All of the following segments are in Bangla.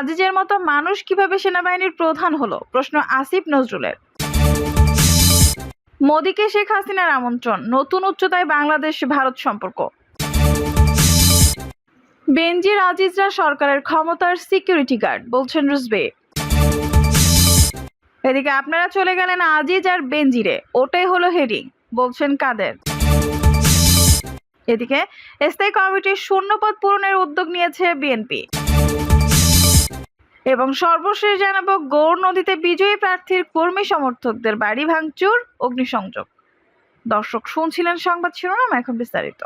আজিজের মতো মানুষ কীভাবে সেনাবাহিনীর প্রধান হলো? প্রশ্ন আসিফ নজরুলের। মোদীকে শেখ হাসিনার আমন্ত্রণ, নতুন উচ্চতায় বাংলাদেশ, ভারত সম্পর্ক। বেনজির আজিজরা সরকারের ক্ষমতার সিকিউরিটি গার্ড, বলছেন রুজবে। এদিকে আপনারা চলে গেলেন আজিজ আর বেনজিরে, ওটাই হলো হেডিং, বলছেন কাদের। এদিকে স্থায়ী কমিটির শূন্যপদ পূরণের উদ্যোগ নিয়েছে বিএনপি। এবং সর্বশেষ জানাব, গৌর নদীতে বিজয়ী প্রার্থীর কর্মী সমর্থকদের বাড়ি ভাঙচুর, অগ্নিসংযোগ। দর্শক শুনছিলেন সংবাদ শিরোনাম, এখন বিস্তারিত।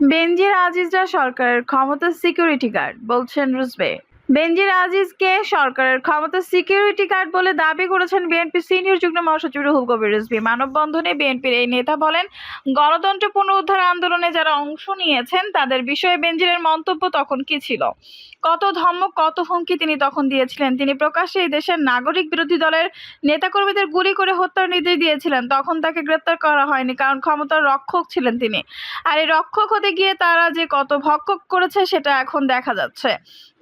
বেনজির আজিজরা সরকারের ক্ষমতা সিকিউরিটি গার্ড, বলছেন রুজবে। বেনজির আজিজকে সরকারের ক্ষমতা সিকিউরিটি গার্ড বলে দাবি করেছেন বিএনপি সিনিয়র যুগ্ম মহাসচিব রুহুল কবির রিজভী মানববন্ধনে বিএনপির এই নেতা বলেন, গণতন্ত্র পুনরুদ্ধার আন্দোলনে যারা অংশ নিয়েছেন, তাদের বিষয়ে বেনজিরের মন্তব্য তখন কি ছিল? কত ধমক কত হুমকি তিনি তখন দিয়েছিলেন। তিনি প্রকাশ্যে এই দেশের নাগরিক বিরোধী দলের নেতাকর্মীদের গুলি করে হত্যার নির্দেশ দিয়েছিলেন। তখন তাকে গ্রেপ্তার করা হয়নি, কারণ ক্ষমতার রক্ষক ছিলেন তিনি। আর এই রক্ষক হতে গিয়ে তারা যে কত ভক্ষক করেছে, সেটা এখন দেখা যাচ্ছে।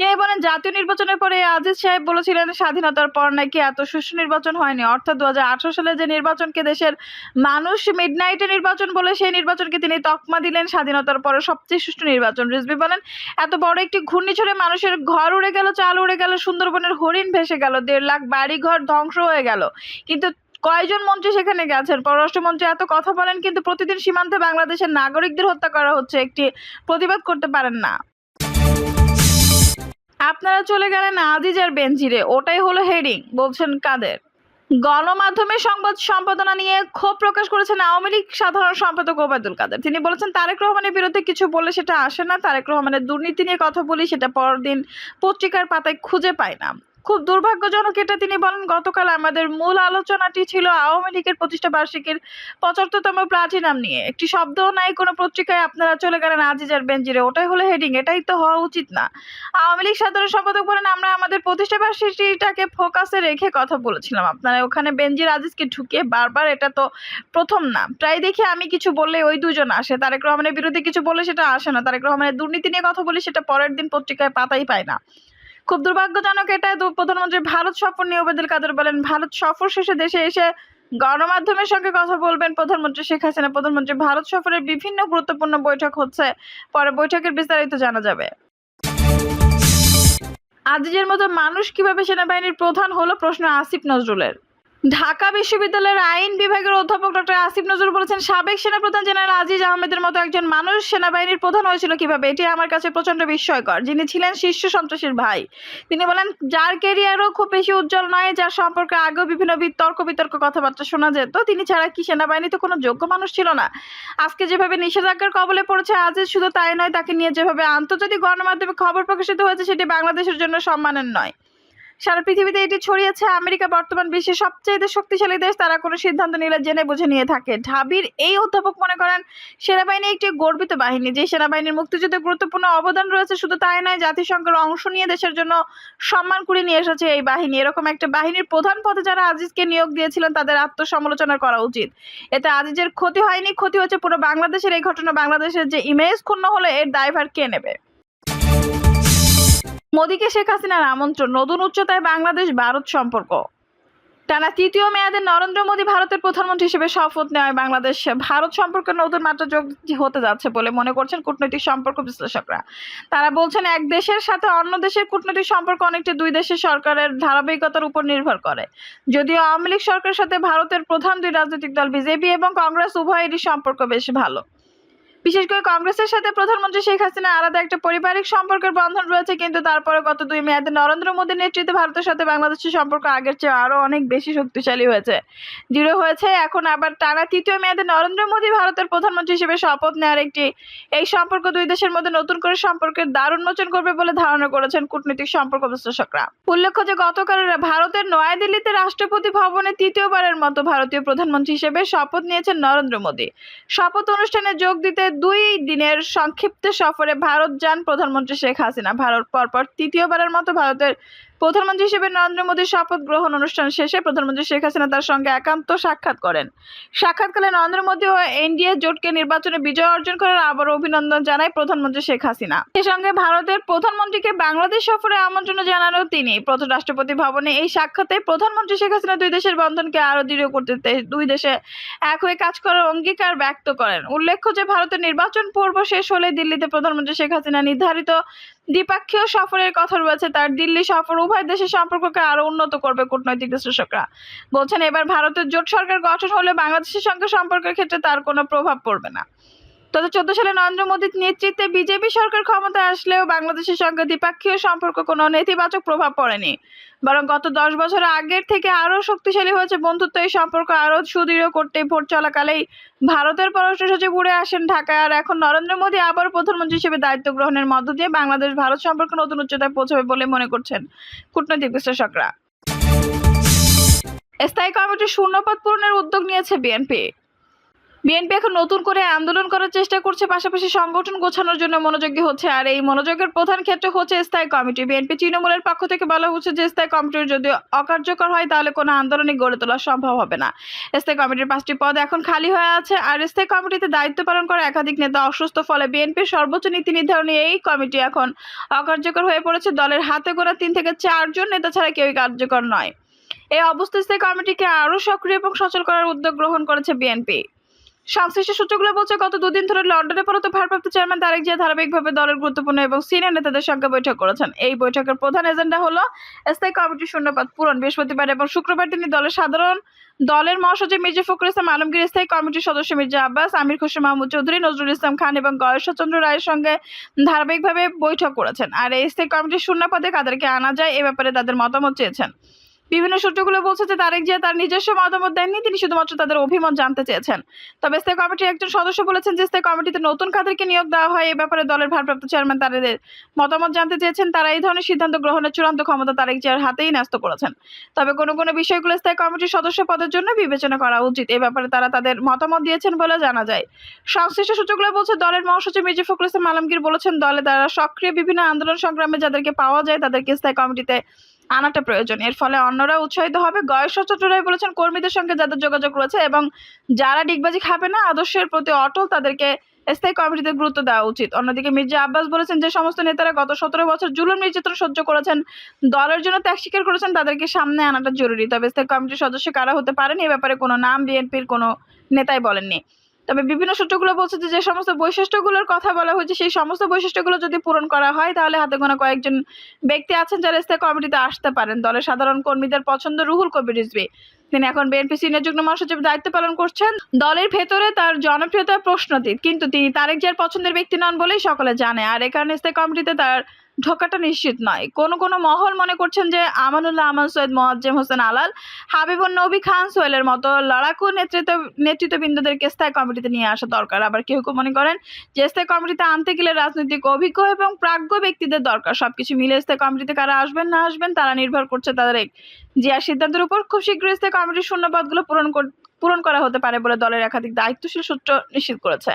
এই বলেন, জাতীয় নির্বাচনের পরে আজিজ সাহেব বলেছিলেন, স্বাধীনতার পর নাকি এত সুষ্ঠু নির্বাচন হয়নি। অর্থাৎ দু হাজার আঠেরো সালে যে নির্বাচনকে দেশের মানুষ মিডনাইটে নির্বাচন বলে, সেই নির্বাচনকে তিনি তকমা দিলেন। স্বাধীনতার পরে সবচেয়ে সুষ্ঠু নির্বাচন। রিজবি বলেন, এত বড় একটি ঘূর্ণিঝড়ে মানুষের ঘর উড়ে গেল, চাল উড়ে গেল, সুন্দরবনের হরিণ ভেসে গেল, দেড় লাখ বাড়ি ঘর ধ্বংস হয়ে গেল। কিন্তু কয়জন মন্ত্রী সেখানে গেছেন? পররাষ্ট্রমন্ত্রী এত কথা বলেন, কিন্তু প্রতিদিন সীমান্তে বাংলাদেশের নাগরিকদের হত্যা করা হচ্ছে, একটি প্রতিবাদ করতে পারেন না। আপনারা চলে গেলেন আজিজ আর বেঞ্জিরে ওটাই হলো হেডিং, বলছেন কাদের? গণমাধ্যমে সংবাদ সম্পাদনা নিয়ে ক্ষোভ প্রকাশ করেছেন আওয়ামী লীগ সাধারণ সম্পাদক ওবায়দুল কাদের। তিনি বলেছেন, তারেক রহমানের বিরুদ্ধে কিছু বলে সেটা আসে না, তারেক রহমানের দুর্নীতি নিয়ে কথা বলি সেটা পরদিন পত্রিকার পাতায় খুঁজে পায় না। খুব দুর্ভাগ্যজনক এটা তিনি বলেন, গতকাল আমাদের মূল আলোচনাটি ছিল আওয়ামী লীগের প্রতিষ্ঠা বার্ষিকীর পঁচাত্তরতম প্লাটিনাম নিয়ে। একটি শব্দও নাই, কোনো পত্রিকায় আপনারা চলে গেলেন আজিজার বেঞ্জিরে ওটাই হলো হেডিং, এটাই তো হওয়া উচিত না। আওয়ামী লীগ সাধারণ সম্পাদক বলেন, আমরা আমাদের প্রতিষ্ঠা বার্ষিকীটাকে ফোকাসে রেখে কথা বলেছিলাম। আপনারা ওখানে বেঞ্জির আজিজকে ঢুকিয়ে বারবার এটা তো প্রথম না। প্রায় দেখি আমি কিছু বললে ওই দুজন আসে, তারেক রহমানের বিরুদ্ধে কিছু বললে সেটা আসে না। তারেক রহমানের দুর্নীতি নিয়ে কথা বলি, সেটা পরের দিন পত্রিকায় পাতাই পায় না। খুব দুর্ভাগ্যজনক এটা প্রধানমন্ত্রী ভারত সফর নিয়ে ওবেদুল কাদের বলেন, ভারত সফর শেষে দেশে এসে গণমাধ্যমের সঙ্গে কথা বলবেন প্রধানমন্ত্রী শেখ হাসিনা। প্রধানমন্ত্রী ভারত সফরের বিভিন্ন গুরুত্বপূর্ণ বৈঠক হচ্ছে, পরে বৈঠকের বিস্তারিত জানা যাবে। আজিজের মতো মানুষ কীভাবে সেনাবাহিনীর প্রধান হলো প্রশ্ন আসিফ নজরুলের। ঢাকা বিশ্ববিদ্যালয়ের আইন বিভাগের অধ্যাপক ডক্টর আসিফ নজরুল বলেছেন, সাবেক সেনাপ্রধান জেনারেল আজিজ আহমেদের মতো একজন মানুষ সেনাবাহিনীর প্রধান হয়েছিল কীভাবে? এটি আমার কাছে প্রচণ্ড বিস্ময়কর। যিনি ছিলেন শীর্ষ সন্ত্রাসীর ভাই। তিনি বলেন, যার কেরিয়ারও খুব বেশি উজ্জ্বল নয়, যার সম্পর্কে আগেও বিভিন্ন বিতর্ক বিতর্ক কথাবার্তা শোনা যেত, তিনি ছাড়া কি সেনাবাহিনীতে কোনো যোগ্য মানুষ ছিল না? আজকে যেভাবে নিষেধাজ্ঞার কবলে পড়েছে আজিজ, শুধু তাই নয়, তাকে নিয়ে যেভাবে আন্তর্জাতিক গণমাধ্যমে খবর প্রকাশিত হয়েছে, সেটি বাংলাদেশের জন্য সম্মানের নয়। সারা পৃথিবীতে এটি ছড়িয়েছে আমেরিকা বর্তমান বিশ্বের সবচেয়ে শক্তিশালী দেশ। তারা কোনো সিদ্ধান্ত নিলে জেনে বুঝে নিয়ে থাকে। ঢাবির এই অধ্যাপক মনে করেন, সেনাবাহিনী একটি গর্বিত বাহিনী, যে সেনাবাহিনীর মুক্তিযুদ্ধে গুরুত্বপূর্ণ অবদান রয়েছে, শুধু তাই নয়, জাতিসংঘের অংশ নিয়ে দেশের জন্য সম্মান করে নিয়ে এসেছে এই বাহিনী। এরকম একটা বাহিনীর প্রধান পদে যারা আজিজকে নিয়োগ দিয়েছিলেন, তাদের আত্মসমালোচনা করা উচিত। এতে আজিজের ক্ষতি হয়নি, ক্ষতি হচ্ছে পুরো বাংলাদেশের। এই ঘটনা বাংলাদেশের যে ইমেজ ক্ষুণ্ণ হলে, এর দায়ভার কে নেবে? মোদীকে শেখ হাসিনার আমন্ত্রণ, নতুন উচ্চতায় বাংলাদেশ, ভারত সম্পর্ক। টানা তৃতীয় মেয়াদে নরেন্দ্র মোদী ভারতের প্রধানমন্ত্রী হিসেবে শপথ নেওয়ায় বাংলাদেশ, ভারত সম্পর্কে নতুন মাত্রা যোগ হতে যাচ্ছে বলে মনে করছেন কূটনৈতিক সম্পর্ক বিশ্লেষকরা। তারা বলছেন, এক দেশের সাথে অন্য দেশের কূটনৈতিক সম্পর্ক অনেকটা দুই দেশের সরকারের ধারাবাহিকতার উপর নির্ভর করে। যদিও আওয়ামী লীগ সরকারের সাথে ভারতের প্রধান দুই রাজনৈতিক দল, বিজেপি এবং কংগ্রেস, উভয়েরই সম্পর্ক বেশ ভালো। বিশেষ করে কংগ্রেসের সাথে প্রধানমন্ত্রী শেখ হাসিনা আলাদা একটা পারিবারিক সম্পর্কের বন্ধন রয়েছে, কিন্তু তারপরে গত দুই মেয়াদে নরেন্দ্র মোদীর নেতৃত্বে ভারতের সাথে বাংলাদেশের সম্পর্ক আগের চেয়ে আরও অনেক বেশি শক্তিশালী হয়েছে। দৃঢ় হয়েছে, এখন আবার টানা তৃতীয় মেয়াদে নরেন্দ্র মোদী ভারতের প্রধানমন্ত্রী হিসেবে শপথ নেওয়ার একটি, এই সম্পর্ক দুই দেশের মধ্যে নতুন করে সম্পর্কের দ্বার উন্মোচন করবে বলে ধারণা করেছেন কূটনৈতিক সম্পর্ক বিশ্লেষকরা। উল্লেখ্য যে গতকাল ভারতের নয়াদিল্লিতে রাষ্ট্রপতি ভবনে তৃতীয়বারের মতো ভারতীয় প্রধানমন্ত্রী হিসেবে শপথ নিয়েছেন নরেন্দ্র মোদী। শপথ অনুষ্ঠানে যোগ দিতে দুই দিনের সংক্ষিপ্ত সফরে ভারত যান প্রধানমন্ত্রী শেখ হাসিনা। ভারত পরপর তৃতীয়বারের মতো ভারতের প্রধানমন্ত্রী হিসেবে নরেন্দ্র মোদীর শপথ গ্রহণ অনুষ্ঠান শেষে প্রধানমন্ত্রী শেখ হাসিনা তার সঙ্গে একান্ত সাক্ষাৎ করেন। সাক্ষাৎকালে নরেন্দ্র মোদী ও এনডিএ জোটকে নির্বাচনে বিজয় অর্জন করার আবার অভিনন্দন জানায় প্রধানমন্ত্রী শেখ হাসিনা। সে সঙ্গে ভারতের প্রধানমন্ত্রীকে বাংলাদেশ সফরে আমন্ত্রণ জানানো তিনি। প্রথম রাষ্ট্রপতি ভবনে এই সাক্ষাতে প্রধানমন্ত্রী শেখ হাসিনা দুই দেশের বন্ধনকে আরও দৃঢ় করতে দুই দেশে এক হয়ে কাজ করার অঙ্গীকার ব্যক্ত করেন। উল্লেখ্য যে, ভারতের নির্বাচন পূর্ব শেষ হলে দিল্লিতে প্রধানমন্ত্রী শেখ হাসিনা নির্ধারিত দ্বিপাক্ষীয় সফরের কথা রয়েছে তার। দিল্লি সফর উভয় দেশের সম্পর্ককে আরও উন্নত করবে কূটনৈতিক বিশ্লেষকরা। বলছেন, এবার ভারতের জোট সরকার গঠন হলে বাংলাদেশের সঙ্গে সম্পর্কের ক্ষেত্রে তার কোনো প্রভাব পড়বে না। দু হাজার চোদ্দ সালে নরেন্দ্র মোদীর নেতৃত্বে বিজেপি সরকার ক্ষমতায় আসলেও বাংলাদেশের সঙ্গে দ্বিপাক্ষীয় সম্পর্ক কোনো নেতিবাচক প্রভাব পড়েনি। বরং গত দশ বছর আগের থেকে আরও শক্তিশালী হয়েছে বন্ধুত্ব। এই সম্পর্ক আরও সুদৃঢ় করতে ভোট চলাকালেই ভারতের পররাষ্ট্র সচিব উড়ে আসেন ঢাকায়। আর এখন নরেন্দ্র মোদী আবার প্রধানমন্ত্রী হিসেবে দায়িত্ব গ্রহণের মধ্য দিয়ে বাংলাদেশ ভারত সম্পর্ক নতুন উচ্চতায় পৌঁছবে বলে মনে করছেন কূটনৈতিক বিশ্লেষকরা। স্থায়ী কমিটির শূন্যপদ পূরণের উদ্যোগ নিয়েছে বিএনপি। বিএনপি এখন নতুন করে আন্দোলন করার চেষ্টা করছে, পাশাপাশি সংগঠন গোছানোর জন্য মনোযোগী হচ্ছে। আর এই মনোযোগের প্রধান ক্ষেত্র হচ্ছে স্থায়ী কমিটি। বিএনপি তৃণমূলের পক্ষ থেকে বলা হচ্ছে যে, স্থায়ী কমিটি যদি অকার্যকর হয়, তাহলে কোনো আন্দোলনই গড়ে তোলা সম্ভব হবে না। স্থায়ী কমিটির পাঁচটি পদ এখন খালি হয়ে আছে। আর স্থায়ী কমিটিতে দায়িত্ব পালন করা একাধিক নেতা অসুস্থ, ফলে বিএনপির সর্বোচ্চ নীতি নির্ধারণী এই কমিটি এখন অকার্যকর হয়ে পড়েছে। দলের হাতে গোড়া তিন থেকে চারজন নেতা ছাড়া কেউই কার্যকর নয়। এই অবস্থায় স্থায়ী কমিটিকে আরও সক্রিয় এবং সচল করার উদ্যোগ গ্রহণ করেছে বিএনপি। সংশ্লিষ্ট সূত্রগুলো বলছে, গত দুদিন ধরে লন্ডনে পরত ভারপ্রাপ্ত চেয়ারম্যান তারেক জিয়া ধারাবাহিকভাবে দলের গুরুত্বপূর্ণ এবং সিনিয়র নেতাদের সঙ্গে বৈঠক করেছেন। এই বৈঠকের প্রধান এজেন্ডা হলো স্থায়ী কমিটির শূন্যপদ পূরণ। বৃহস্পতিবার এবং শুক্রবার তিনি দলের সাধারণ দলের মহাসচিব মির্জা ফখরুল ইসলাম আলমগীর, স্থায়ী কমিটির সদস্য মির্জা আব্বাস, আমির খুশি মাহমুদ চৌধুরী, নজরুল ইসলাম খান এবং গয়েশ্বরচন্দ্র রায়ের সঙ্গে ধারাবাহিকভাবে বৈঠক করেছেন। আর এই স্থায়ী কমিটির শূন্যপদে কাদেরকে আনা যায় এ ব্যাপারে তাদের মতামত চেয়েছেন। বিভিন্ন সূত্রগুলো বলছে যে তারেক জিয়া তার নিজস্ব মতামত দেননি, তিনি শুধুমাত্র তাদের অভিমত জানতে চেয়েছেন। তবে স্থায়ী কমিটির একজন সদস্য বলেছেন যে স্থায়ী কমিটিতে নতুন কাদেরকে নিয়োগ দেওয়া হয়, এ ব্যাপারে দলের ভারপ্রাপ্ত চেয়ারম্যান তাদের মতামত জানতে চেয়েছেন। তারা এই ধরনের সিদ্ধান্ত গ্রহণের চূড়ান্ত ক্ষমতা তারেক জিয়ার হাতেই ন্যস্ত করেছেন। তবে কোনো কোনো বিষয়গুলো স্থায়ী কমিটির সদস্য পদের জন্য বিবেচনা করা উচিত, এ ব্যাপারে তারা তাদের মতামত দিয়েছেন বলে জানা যায়। সংশ্লিষ্ট সূত্রগুলো বলছে, দলের মহাসচিব মির্জা ফখরুল ইসলাম আলমগীর বলেছেন, দলে তারা সক্রিয় বিভিন্ন আন্দোলন সংগ্রামে যাদেরকে পাওয়া যায় তাদেরকে স্থায়ী কমিটিতে আনাটা প্রয়োজন। এর ফলে অন্যরা উৎসাহিত হবে। গয়েশ্বর চট্টোরাই বলেছেন, কর্মীদের সঙ্গে যাদের যোগাযোগ রয়েছে এবং যারা ডিগবাজি খাবে না, আদর্শের প্রতি অটল তাদেরকে স্থায়ী কমিটিতে গুরুত্ব দেওয়া উচিত। অন্যদিকে মির্জা আব্বাস বলেছেন যে, সমস্ত নেতারা গত সতেরো বছর জুলুম নির্যাতন সহ্য করেছেন। দলের জন্য ত্যাগ স্বীকার করেছেন, তাদেরকে সামনে আনাটা জরুরি। তবে স্থায়ী কমিটির সদস্য কারা হতে পারেন, এ ব্যাপারে কোনো নাম বিএনপির কোনো নেতাই বলেননি। তবে বিভিন্ন সূত্রগুলো বলছে যে যে সমস্ত বৈশিষ্ট্যগুলোর কথা বলা হয়েছে, সেই সমস্ত বৈশিষ্ট্যগুলো যদি পূরণ করা হয়, তাহলে হাতে গোনা কয়েকজন ব্যক্তি আছেন যারা স্থায়ী কমিটিতে আসতে পারেন। দলের সাধারণ কর্মীদের পছন্দ রুহুল কবির রিজভী। তিনি এখন বিএনপি সিনিয়র যুগ্ম মহাসচিব দায়িত্ব পালন করছেন। দলের ভেতরে তার জনপ্রিয়তা প্রশ্নতীত, কিন্তু তিনি তারেক জিয়ার পছন্দের ব্যক্তি নন বলেই সকলে জানে। আর এ কারণে স্থায়ী কমিটিতে তার ঢোকাটা নিশ্চিত নয়। কোন কোন মহল মনে করছেন যে আমানুল্লাহ, আমান সৈয়দ, মোয়াজ্জেম হোসেন আলাল, হাবিবুন নবী খান সোহেলের মতো লড়াকু নেতৃত্ব নেতৃত্ববৃন্দদেরকে স্থায়ী কমিটিতে নিয়ে আসা দরকার। আবার কেউ কেউ মনে করেন যে স্থায়ী কমিটিতে আনতে গেলে রাজনৈতিক অভিজ্ঞ এবং প্রাজ্ঞ ব্যক্তিদের দরকার। সবকিছু মিলে স্থায়ী কমিটিতে কারা আসবেন, না আসবেন, তারা নির্ভর করছে তাদের জিয়ার সিদ্ধান্তের উপর। খুব শীঘ্রই স্থায়ী কমিটির শূন্যপদগুলো পূরণ পূরণ করা হতে পারে বলে দলের একাধিক দায়িত্বশীল সূত্র নিশ্চিত করেছে।